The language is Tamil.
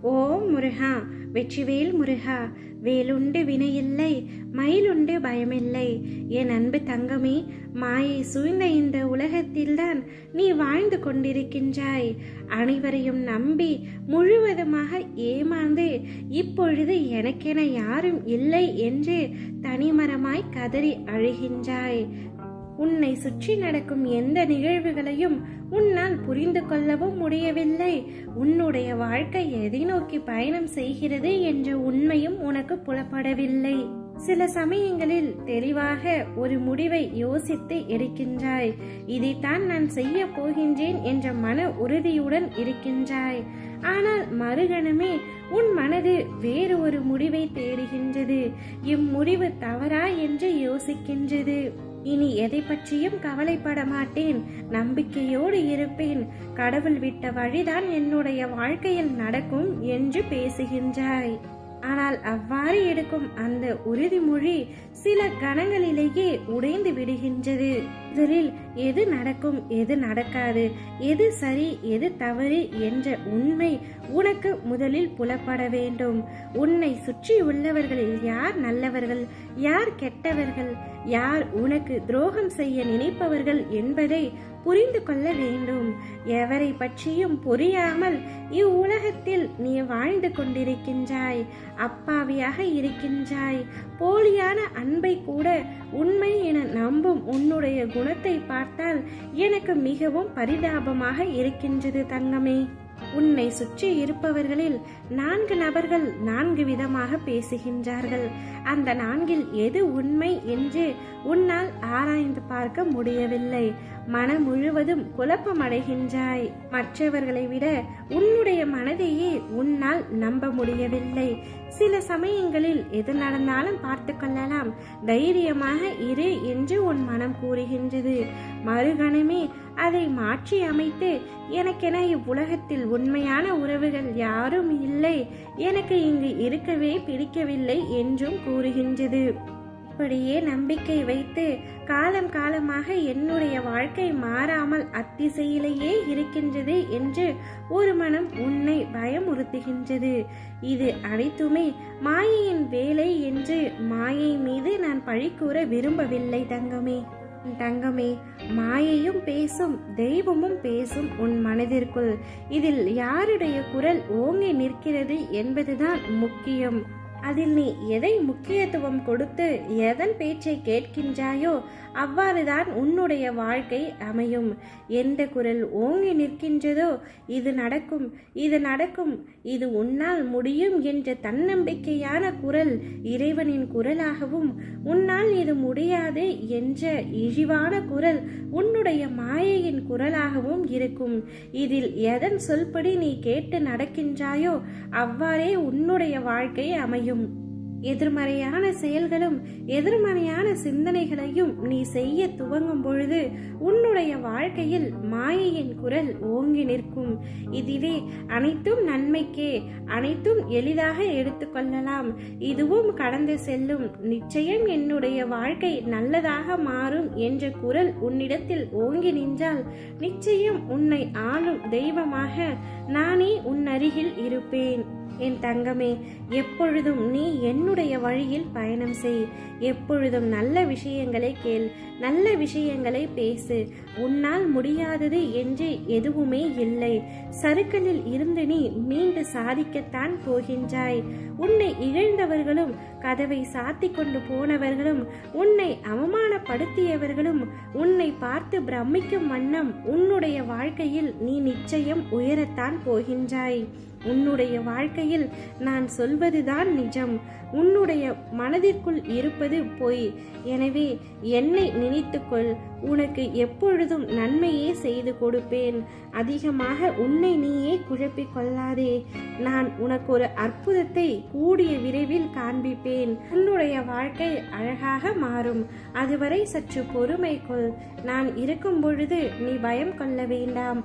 ஓம் முருகா வெற்றிவேல் முருகா வேலுண்டு வினையில்லை மயிலுண்டு பயமில்லை. என் அன்பு தங்கமே மாயை சூழ்ந்த இந்த உலகத்தில்தான் நீ வாழ்ந்து கொண்டிருக்கின்றாய். அனைவரையும் நம்பி முழுவதுமாக ஏமாந்து இப்பொழுது எனக்கென யாரும் இல்லை என்று தனிமரமாய் கதறி அழுகின்றாய். உன்னை சுற்றி நடக்கும் எந்த நிகழ்வுகளையும் உன்னால் புரிந்து கொள்ளவும் முடியவில்லை. உன்னுடைய வாழ்க்கை எதை நோக்கி பயணம் செய்கிறது என்ற உண்மையும் உனக்கு புலப்படவில்லை. சில சமயங்களில் தெளிவாக ஒரு முடிவை யோசித்து எடுக்கின்றாய் இதைத்தான் நான் செய்ய போகின்றேன் என்ற மன உறுதியுடன் இருக்கின்றாய். ஆனால் மறுகணமே உன் மனது வேறு ஒரு முடிவை தேடுகின்றது. இம்முடிவு தவறா என்று யோசிக்கின்றது. இனி எதை பற்றியும் கவலைப்பட மாட்டேன். நம்பிக்கையோடு இருப்பேன். கடவுள் விட்ட வழிதான் என்னுடைய வாழ்க்கையில் நடக்கும் என்று பேசுகின்றாய். ஆனால் அவ்வாறு எடுக்கும் அந்த உறுதிமொழி சில கணங்களிலேயே உடைந்து விடுகின்றது. இதில் எது நடக்கும் எது நடக்காது எது சரி எது தவறு என்ற உண்மை உனக்கு முதலில் புலப்பட வேண்டும். உன்னை சுற்றி உள்ளவர்களில் யார் நல்லவர்கள் யார் கெட்டவர்கள் யார் உனக்கு துரோகம் செய்ய நினைப்பவர்கள் என்பதை புரிந்து கொள்ள வேண்டும். எவரை பற்றியும் புரியாமல் உலகத்தில் நீ வாழ்ந்து கொண்டிருக்கின்றாய் அப்பாவியாக இருக்கின்றாய். போலியான அன்பை கூட உண்மை என நம்பும் உன்னுடைய குணத்தை பார்த்தால் எனக்கு மிகவும் பரிதாபமாக இருக்கின்றது தங்கமே. உன்னை சுற்றி இருப்பவர்களில் நான்கு நபர்கள் நான்கு விதமாக பேசுகின்றார்கள். அந்த நான்கில் எது உண்மை என்று உன்னால் ஆராய்ந்து பார்க்க முடியவில்லை. மனம் முழுவதும் குழப்பமடைகின்றாய். மற்றவர்களை விட உன்னுடைய மனதையே உன்னால் நம்ப முடியவில்லை. சில சமயங்களில் எது நடந்தாலும் பார்த்து கொள்ளலாம். தைரியமாக இரு என்று உன் மனம் கூறுகின்றது. மறுகணமே அதை மாற்றி அமைத்து எனக்கென இவ்வுலகத்தில் உண்மையான உறவுகள் யாரும் இல்லை. எனக்கு இங்கு இருக்கவே பிடிக்கவில்லை என்றும் கூறுகின்றது. அப்படியே நம்பிக்கை வைத்து காலம் காலமாக என்னுடைய வாழ்க்கை மாறாமல் அத்திசையிலேயே இருக்கின்றது என்று ஒரு மனம் உன்னை பயமுறுத்துகின்றது. இது அனைத்துமே மாயையின் வேலை என்று மாயை மீது நான் பழி கூற விரும்பவில்லை தங்கமே. தங்கமே மாயையும் பேசும் தெய்வமும் பேசும் உன் மனதிற்குள். இதில் யாருடைய குரல் ஓங்கி நிற்கிறது என்பதுதான் முக்கியம். அதில் நீ எதை முக்கியத்துவம் கொடுத்து எதன் பேச்சை கேட்கின்றாயோ அவ்வாறுதான் உன்னுடைய வாழ்க்கை அமையும். எந்த குரல் ஓங்கி நிற்கின்றதோ இது நடக்கும் இது நடக்கும் இது உன்னால் முடியும் என்ற தன்னம்பிக்கையான குரல் இறைவனின் குரலாகவும் உன்னால் இது முடியாது என்ற இழிவான குரல் உன்னுடைய மாயையின் குரலாகவும் இருக்கும். இதில் எதன் சொல்படி நீ கேட்டு நடக்கின்றாயோ அவ்வாறே உன்னுடைய வாழ்க்கை அமையும். எதிர்மறையான செயல்களும் எதிர்மறையான சிந்தனைகளையும் நீ செய்ய துவங்கும் பொழுது உன்னுடைய வாழ்க்கையில் மாயையின் குரல் ஓங்கி நிற்கும். இதுவே அனைத்தும் நன்மைக்கே அனைத்தும் எளிதாக எடுத்துக்கொள்ளலாம் இதுவும் கடந்து செல்லும். நிச்சயம் என்னுடைய வாழ்க்கை நல்லதாக மாறும் என்ற குரல் உன்னிடத்தில் ஓங்கி நின்றால் நிச்சயம் உன்னை ஆளும் தெய்வமாக நானே உன் அருகில் இருப்பேன். என் தங்கமே எப்பொழுதும் நீ என்னுடைய வழியில் பயணம் செய். எப்பொழுதும் நல்ல விஷயங்களை கேள். நல்ல விஷயங்களை பேசு. உன்னால் முடியாதது என்று எதுவுமே இல்லை. சருக்களில் இருந்து நீ மீண்டு சாதிக்கத்தான் போகின்றாய். உன்னை இகழ்ந்தவர்களும் கதவை சாத்தி கொண்டு போனவர்களும் உன்னை அவமானப்படுத்தியவர்களும் உன்னை பார்த்து பிரமிக்கும் வண்ணம் உன்னுடைய வாழ்க்கையில் நீ நிச்சயம் உயரத்தான் போகின்றாய். உன்னுடைய வாழ்க்கையில் நான் சொல்வதுதான் நிஜம். உன்னுடைய மனதிற்குள் இருப்பது பொய். எனவே என்னை நினைத்துக்கொள். உனக்கு எப்பொழுதும் நன்மையே செய்து கொடுப்பேன். அதிகமாக உன்னை நீயே குழப்பிக் கொள்ளாதே. நான் உனக்கு ஒரு அற்புதத்தை கூடிய விரைவில் காண்பிப்பேன். உன்னுடைய வாழ்க்கை அழகாக மாறும். அதுவரை சற்று பொறுமை கொள். நான் இருக்கும் பொழுது நீ பயம் கொள்ள வேண்டாம்.